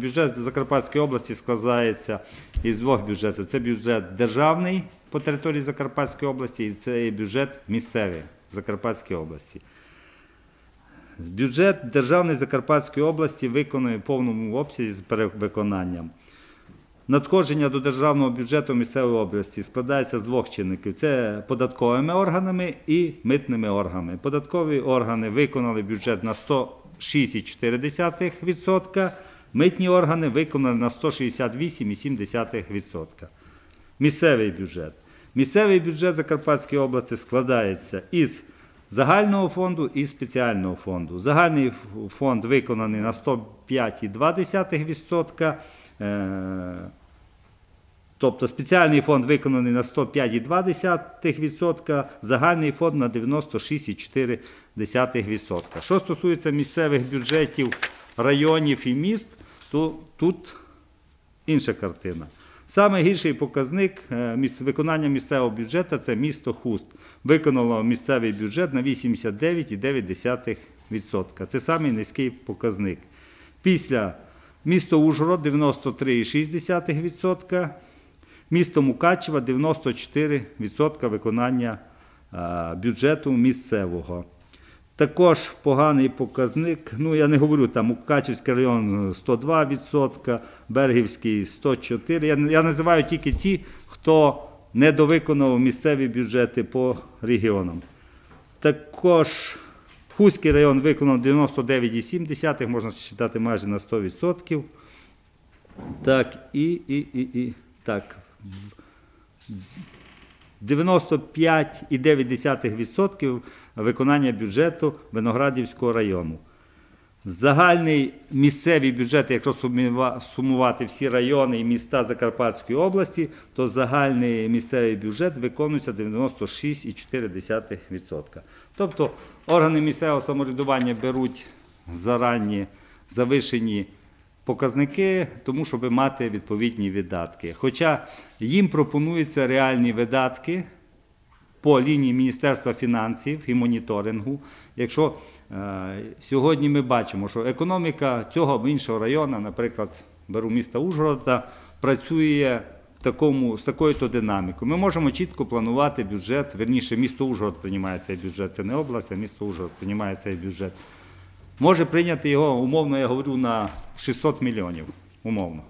бюджет Закарпатської області складається із двох бюджетів. Це бюджет державний по території Закарпатської області і це бюджет місцевий Закарпатської області. Бюджет Державної Закарпатської області виконує в повному обсязі з перевиконанням. Надходження до державного бюджету місцевої області складається з двох чинників: це податковими органами і митними органами. Податкові органи виконали бюджет на 106,4%, митні органи виконали на 168,7%. Місцевий бюджет. Місцевий бюджет Закарпатської області складається із загального фонду і спеціального фонду. Загальний фонд виконаний на 105,2%. е, Тобто спеціальний фонд виконаний на 105,2%, загальний фонд на 96,4%. Що стосується місцевих бюджетів районів і міст, то тут інша картина. Саме гірший показник е, виконання місцевого бюджету це місто Хуст. Виконало місцевий бюджет на 89,9%. Це самий низький показник. Після місто Ужгород 93,6%, місто Мукачево 94% виконання е, бюджету місцевого. Також поганий показник. Ну я не говорю там Мукачівський район 102%, Бергівський 104%. Я, я називаю тільки ті, хто недовиконав місцеві бюджети по регіонам. Також Хуський район виконав 99,7%, можна читати майже на 100%. Так, і, і, і, і так. 95,9% виконання бюджету Виноградівського району. Загальний місцевий бюджет, якщо сумувати всі райони і міста Закарпатської області, то загальний місцевий бюджет виконується 96,4%. Тобто органи місцевого самоврядування беруть зарані завишені показники, тому щоб мати відповідні видатки. Хоча їм пропонуються реальні видатки по лінії Міністерства фінансів і моніторингу. Якщо е, сьогодні ми бачимо, що економіка цього або іншого району, наприклад, беру міста Ужгорода, працює в такому, з такою-то динамікою. Ми можемо чітко планувати бюджет, верніше, місто Ужгород приймає цей бюджет, це не область, а місто Ужгород приймає цей бюджет. Може прийняти його, умовно, я говорю, на 600 мільйонів, умовно.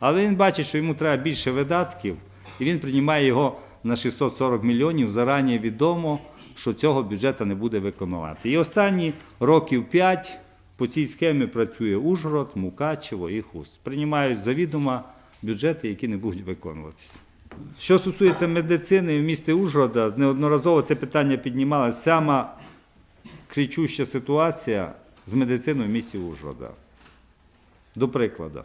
Але він бачить, що йому треба більше видатків, і він приймає його на 640 мільйонів. Зарані відомо, що цього бюджету не буде виконувати. І останні років 5 по цій схемі працює Ужгород, Мукачево і Хуст. Приймають завідомо бюджети, які не будуть виконуватися. Що стосується медицини в місті Ужгорода, неодноразово це питання піднімалося. Сама кричуща ситуація з медициною в місті Ужгорода. До прикладу,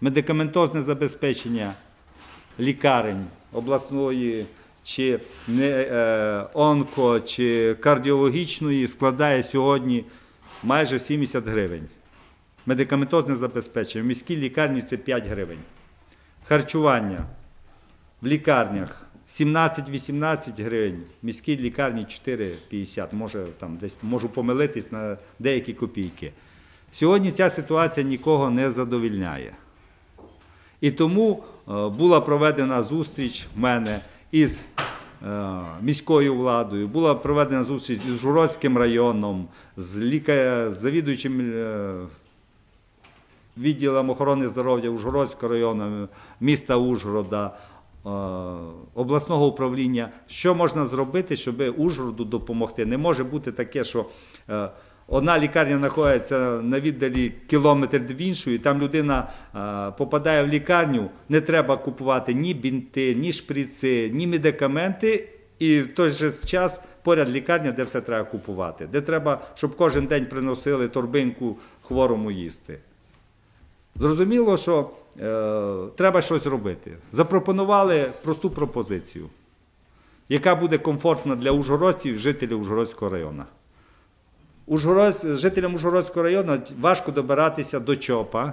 медикаментозне забезпечення лікарень обласної чи е, онко, чи кардіологічної складає сьогодні майже 70 гривень. Медикаментозне забезпечення. В міській лікарні це 5 гривень. Харчування в лікарнях 17-18 гривень, в міській лікарні 4,50. Може, там десь можу помилитись на деякі копійки. Сьогодні ця ситуація нікого не задовільняє. І тому е, була проведена зустріч в мене із е, міською владою, була проведена зустріч з Журодським районом, з, ліка... з завідуючим е, відділом охорони здоров'я Ужгородського району, міста Ужгорода, обласного управління. Що можна зробити, щоб Ужгороду допомогти? Не може бути таке, що е, одна лікарня знаходиться на віддалі кілометр від іншої, там людина е, попадає в лікарню, не треба купувати ні бінти, ні шприци, ні медикаменти. І в той же час поряд лікарня, де все треба купувати, де треба, щоб кожен день приносили торбинку хворому їсти. Зрозуміло, що е, треба щось робити. Запропонували просту пропозицію, яка буде комфортна для ужгородців, жителів Ужгородського району. Жителям Ужгородського району важко добиратися до ЧОПа,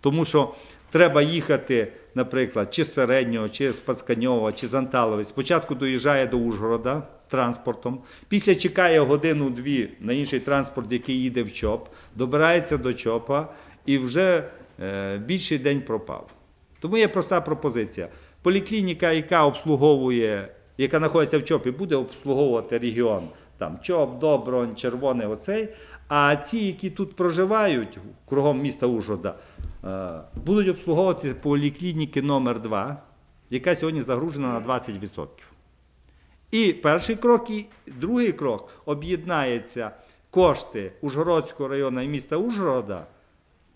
тому що треба їхати, наприклад, чи з Середнього, чи з Пацканьова, чи з Анталови. Спочатку доїжджає до Ужгорода транспортом, після чекає годину-дві на інший транспорт, який їде в ЧОП, добирається до ЧОПа і вже е, більший день пропав. Тому є проста пропозиція. Поліклініка, яка обслуговує, яка знаходиться в ЧОПі, буде обслуговувати регіон. Там ЧОП, Добронь, Червоний, оцей. А ті, які тут проживають кругом міста Ужгорода, е, будуть обслуговуватися поліклініки номер 2 яка сьогодні загружена на 20%. І перший крок, і другий крок об'єднається кошти Ужгородського району і міста Ужгорода,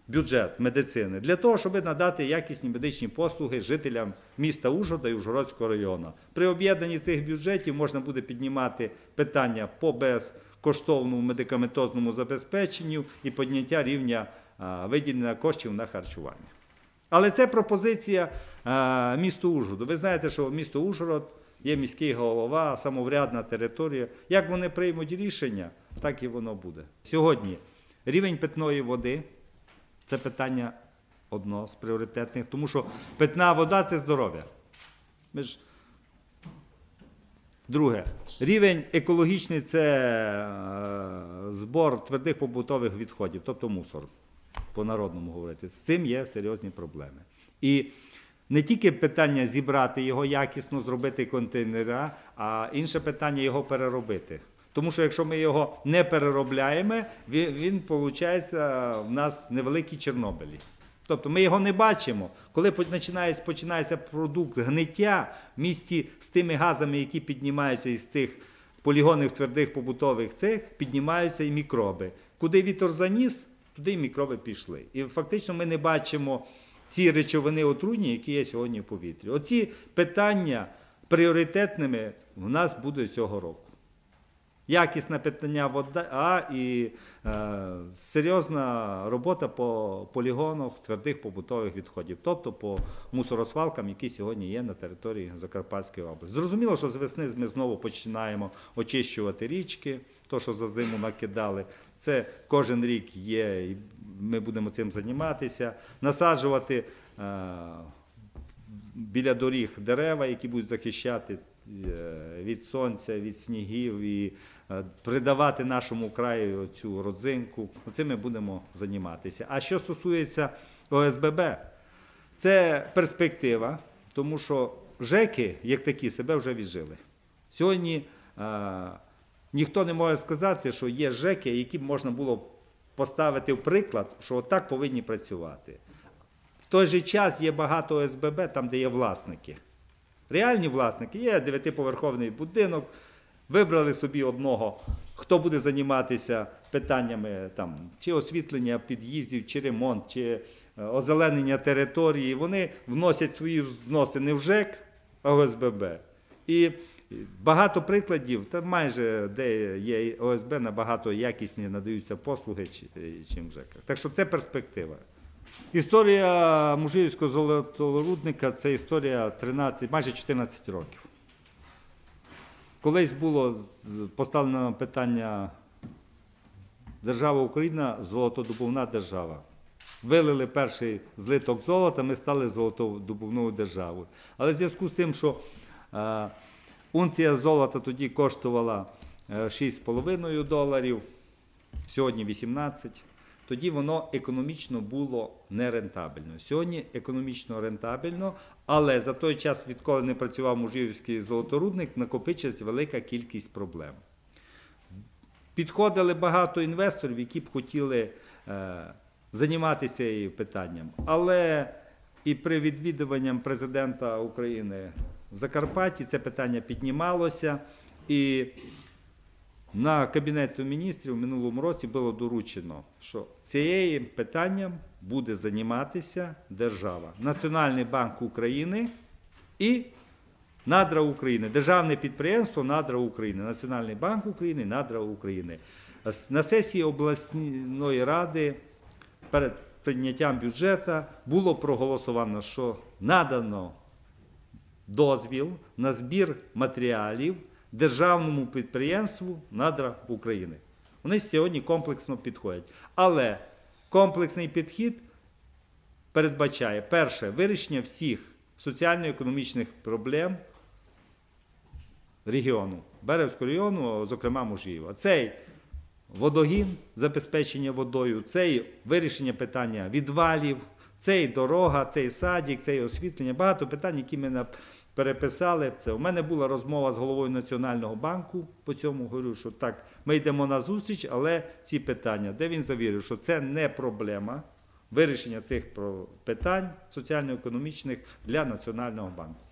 бюджет медицини, для того, щоб надати якісні медичні послуги жителям міста Ужгорода і Ужгородського району. При об'єднанні цих бюджетів можна буде піднімати питання по безкоштовному медикаментозному забезпеченню і підняття рівня виділення коштів на харчування. Але це пропозиція місту Ужгороду. Ви знаєте, що місто Ужгород є міський голова, самоврядна територія. Як вони приймуть рішення, так і воно буде. Сьогодні рівень питної води це питання одно з пріоритетних, тому що питна вода це здоров'я. Ми ж... Друге, рівень екологічний це е, збор твердих побутових відходів, тобто мусор по народному говорити, з цим є серйозні проблеми. І не тільки питання зібрати його якісно, зробити контейнера, а інше питання його переробити. Тому що якщо ми його не переробляємо, він, він виходить в нас невеликі Чорнобилі. Тобто ми його не бачимо. Коли починається, починається продукт гниття в місті з тими газами, які піднімаються із тих полігонних твердих побутових цих, піднімаються і мікроби. Куди вітер заніс, туди і мікроби пішли. І фактично ми не бачимо ці речовини отруйні, які є сьогодні в повітрі. Оці питання пріоритетними в нас будуть цього року. Якісне питання вода і е, серйозна робота по полігонах твердих побутових відходів, тобто по мусоросвалкам, які сьогодні є на території Закарпатської області. Зрозуміло, що з весни ми знову починаємо очищувати річки, то, що за зиму накидали. Це кожен рік є, і ми будемо цим займатися, насаджувати е, біля доріг дерева, які будуть захищати від сонця, від снігів і е, придавати нашому краю цю родзинку. Цим ми будемо займатися. А що стосується ОСББ, це перспектива, тому що ЖЕКи, як такі, себе вже віджили. Сьогодні е, ніхто не може сказати, що є ЖЕКи, які б можна було поставити в приклад, що отак повинні працювати. В той же час є багато ОСББ, там, де є власники. Реальні власники, є дев'ятиповерховний будинок, вибрали собі одного, хто буде займатися питаннями там, чи освітлення під'їздів, чи ремонт, чи е, озеленення території. Вони вносять свої взноси не в ЖЕК, а в ОСББ. І багато прикладів, та майже де є ОСБ, набагато якісні надаються послуги, чим в ЖЕКах. Так що це перспектива. Історія Мужиївського золоторудника це історія 13, майже 14 років. Колись було поставлено питання держава Україна золотодобувна держава. Вилили перший злиток золота, ми стали золотодобувною державою. Але в зв'язку з тим, що е, унція золота тоді коштувала 6,5 доларів, сьогодні 18 тоді воно економічно було нерентабельно. Сьогодні економічно рентабельно, але за той час, відколи не працював мужівський золоторудник, накопичилась велика кількість проблем. Підходили багато інвесторів, які б хотіли е, займатися цим питанням. Але і при відвідуванні президента України в Закарпатті це питання піднімалося. І на Кабінету міністрів в минулому році було доручено, що цією питанням буде займатися держава, Національний банк України і Надра України, Державне підприємство Надра України, Національний банк України, Надра України. На сесії обласної ради перед прийняттям бюджету було проголосовано, що надано дозвіл на збір матеріалів державному підприємству Надра України. Вони сьогодні комплексно підходять. Але комплексний підхід передбачає перше вирішення всіх соціально-економічних проблем регіону, Беревського району, зокрема Мужієва. Цей водогін, забезпечення водою, цей вирішення питання відвалів, Це і дорога, це і садик, це і освітлення. Багато питань, які ми переписали. Це у мене була розмова з головою Національного банку. По цьому говорю, що так, ми йдемо на зустріч, але ці питання, де він завірив, що це не проблема вирішення цих питань соціально-економічних для Національного банку.